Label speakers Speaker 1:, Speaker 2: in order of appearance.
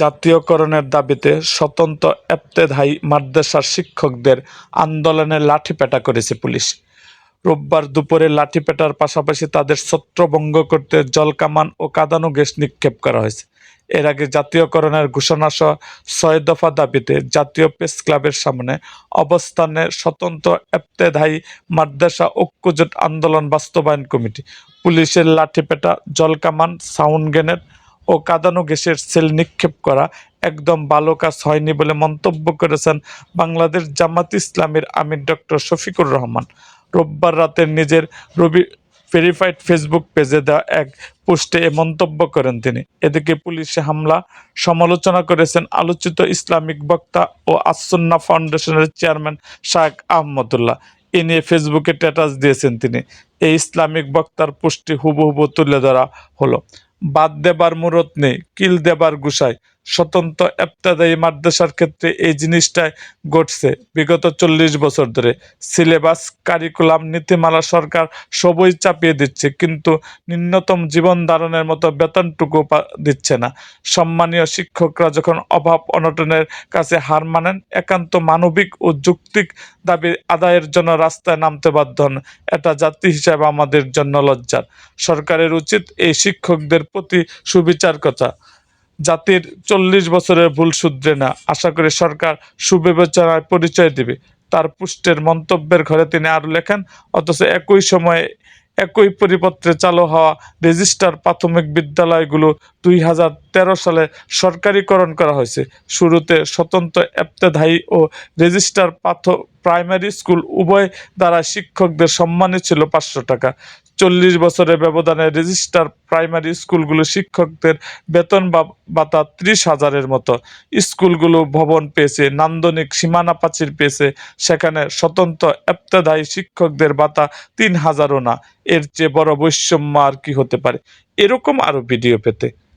Speaker 1: জাতীয়করণের দাবিতে স্বতন্ত্র এফতেদায়ী মাদ্রাসার শিক্ষকদের আন্দোলনে লাঠিপেটা করেছে পুলিশ। রোববার দুপুরে লাঠিপেটার পাশাপাশি তাদের ছত্রভঙ্গ করতে জলকামান ও কাঁদানো গ্যাস নিক্ষেপ করা হয়েছে। এর আগে জাতীয়করণের ঘোষণাসহ ছয় দফা দাবিতে জাতীয় প্রেস ক্লাবের সামনে অবস্থানে স্বতন্ত্র এফতেদায়ী মাদ্রাসা ঐক্যজোট আন্দোলন বাস্তবায়ন কমিটি। পুলিশের লাঠিপেটা জলকামান সাউন্ড গ্রেনেড ও কাঁদানো গ্যাসের সেল নিক্ষেপ করা একদম ভালো কাজ হয়নি বলে মন্তব্য করেছেন বাংলাদেশ জামাত ইসলামের আমির ডক্টর শফিকুর রহমান। রোববার রাতে নিজের রবি ভেরিফাইড ফেসবুক পেজে দেওয়া এক পোস্টে এ মন্তব্য করেন তিনি। এদিকে পুলিশে হামলা, সমালোচনা করেছেন আলোচিত ইসলামিক বক্তা ও আসন্না ফাউন্ডেশনের চেয়ারম্যান শায়েখ আহমদুল্লাহ। এ নিয়ে ফেসবুকে স্ট্যাটাস দিয়েছেন তিনি। এই ইসলামিক বক্তার পোস্টটি হুবহুবু তুলে ধরা হলো। বাদ দেবার মুরত নেই কিল দেবার গুসায়। স্বতন্ত্র এফতাদায়ী মাদ্রাসার ক্ষেত্রে এই জিনিসটাই ঘটছে। বিগত চল্লিশ বছর ধরে সিলেবাস, কারিকুলাম, নীতিমালা সরকার সবই চাপিয়ে দিচ্ছে, কিন্তু ন্যূনতম জীবন ধারণের মতো বেতনটুকু দিচ্ছে না। সম্মানীয় শিক্ষকরা যখন অভাব অনটনের কাছে হার মানেন, একান্ত মানবিক ও যুক্তিক দাবি আদায়ের জন্য রাস্তায় নামতে বাধ্য হন। এটা জাতি হিসাবে আমাদের জন্য লজ্জার। সরকারের উচিত এই শিক্ষকদের প্রতি সুবিচার কথা জাতির চল্লিশ বছরের ভুল শুধরে না। আশা করি সরকার সুবিবেচনায় পরিচয় দিবে। তার পুষ্টের মন্তব্যের ঘরে তিনি আরও লেখেন, অথচ একই সময়ে একই পরিপত্রে চালু হওয়া রেজিস্টার প্রাথমিক বিদ্যালয়গুলো দুই হাজার তেরো সালে সরকারিকরণ করা হয়েছে। শুরুতে স্বতন্ত্র এফতেদায়ী ও রেজিস্টার প্রাইমারি স্কুল উভয় দ্বারা শিক্ষকদের সম্মানে ছিল পাঁচশো টাকা। চল্লিশ বছরের ব্যবধানে রেজিস্টার প্রাইমারি স্কুলগুলো শিক্ষকদের বেতন ভাতা ত্রিশ হাজারের মতো। স্কুলগুলো ভবন পেয়েছে, নান্দনিক সীমানা প্রাচীর পেয়েছে, সেখানে স্বতন্ত্র এফতেদায়ী শিক্ষকদের ভাতা তিন হাজারও না। এর চেয়ে বড় বৈষম্য আর কি হতে পারে? এরকম আরও ভিডিও পেতে।